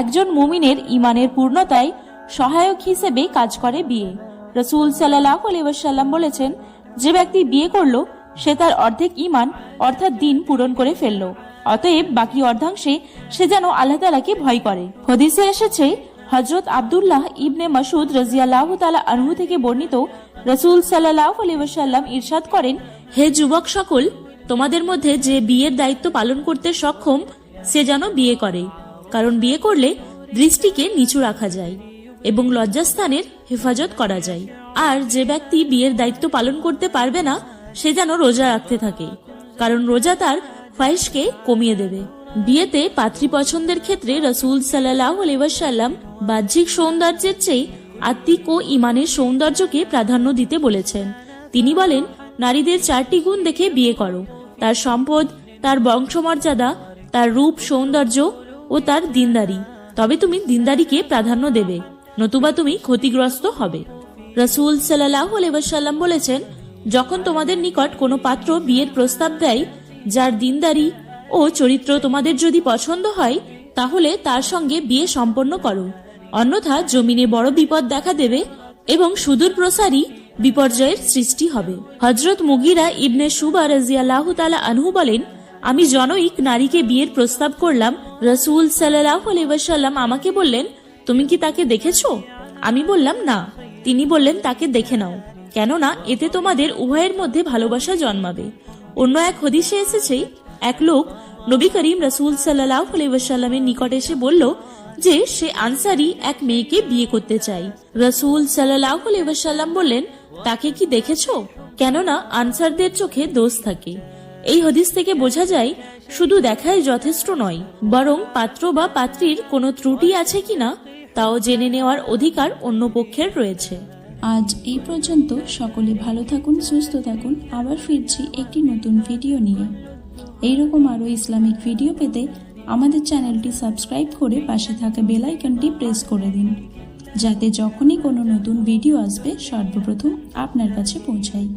একজন মুমিনের ইমানের পূর্ণতায় সহায়ক হিসেবে কাজ করে বিয়ে। রসুল সাল্লাহ আলিবাসাল্লাম বলেছেন, যে ব্যক্তি বিয়ে করল, সে তার অর্ধেক ইমান অর্থাৎ দিন পূরণ করে ফেলল। অতএব বাকি অর্ধাংশে সে যেন আল্লাহ তালাকে ভয় করে। হদিসে এসেছে হজরত আবদুল্লাহ ইবনে মাসুদ রাজিয়াল্লাহ তালা আনহু থেকে বর্ণিত রসুল সাল্লাহ আলিবাসাল্লাম ইরশাদ করেন, হে যুবক সকল, তোমাদের মধ্যে যে বিয়ের দায়িত্ব পালন করতে সক্ষম, সে যেন বিয়ে করে। কারণ বিয়ে করলে দৃষ্টিকে নিচু রাখা যায় এবং লজ্জাস্থানের হেফাজত করা যায়। আর যে ব্যক্তি বিয়ের দায়িত্ব পালন করতে পারবে না, সে যেন রোজা রাখতে থাকে, কারণ রোজা তার ফাইশকে কমিয়ে দেবে। বিয়েতে পাত্রী পছন্দের ক্ষেত্রে রসুল আলিবাসাল্লাম বাহ্যিক সৌন্দর্যের চেয়ে আত্মিক ও ইমানের সৌন্দর্যকে প্রাধান্য দিতে বলেছেন। তিনি বলেন, নারীদের চারটি গুণ দেখে বিয়ে করো। তার সম্পদ, তার বংশমর্যাদা, তার রূপ সৌন্দর্য ও তার দিনদারি। তবে তুমি দিনদারিকে প্রাধান্য দেবে, নতুবা তুমি ক্ষতিগ্রস্ত হবে। রসুল আলাইসাল্লাম বলেছেন, যখন তোমাদের নিকট কোনো পাত্র বিয়ের প্রস্তাব দেয়, যার দিনদারি ও চরিত্র তোমাদের যদি পছন্দ হয়, তাহলে তার সঙ্গে বিয়ে সম্পন্ন করো। অন্যথা জমিনে বড় বিপদ দেখা দেবে এবং সুদূর প্রসারী বিপর্যয়ের সৃষ্টি হবে। হজরত মুগিরা ইবনে সুবা তালা আনহু বলেন, আমি জনৈক নারীকে বিয়ের প্রস্তাব করলাম রসুল সাল্লাহ আলাইসাল্লাম আমাকে বললেন, তুমি কি তাকে দেখেছ? আমি বললাম, না। তিনি বললেন, তাকে দেখে নাও। কেননা এতে তোমাদের উভয়ের মধ্যে ভালোবাসা জন্মাবে। অন্য এক হদিসে এসেছে, এক লোক নবী করিম রসুল সাল্লাহ আলাইসাল্লামের নিকট এসে বলল যে, সে আনসারি এক মেয়েকে বিয়ে করতে চাই। রসুল সাল্লাহ আলাইসাল্লাম বললেন, তাকে কি দেখেছ? কেননা আনসারদের চোখে দোষ থাকে। এই হদিস থেকে বোঝা যায়, শুধু দেখায় যথেষ্ট নয়, বরং পাত্র বা পাত্রীর কোনো ত্রুটি আছে কিনা, তাও জেনে নেওয়ার অধিকার অন্য পক্ষের রয়েছে। আজ এই পর্যন্ত, সকলে ভালো থাকুন, সুস্থ থাকুন, আবার ফিরছি একটি নতুন ভিডিও নিয়ে। এইরকম আরও ইসলামিক ভিডিও পেতে আমাদের চ্যানেলটি সাবস্ক্রাইব করে পাশে থাকা বেল আইকনটি প্রেস করে দিন, যাতে যখনই কোনো নতুন ভিডিও আসবে, সর্বপ্রথম আপনার কাছে পৌঁছায়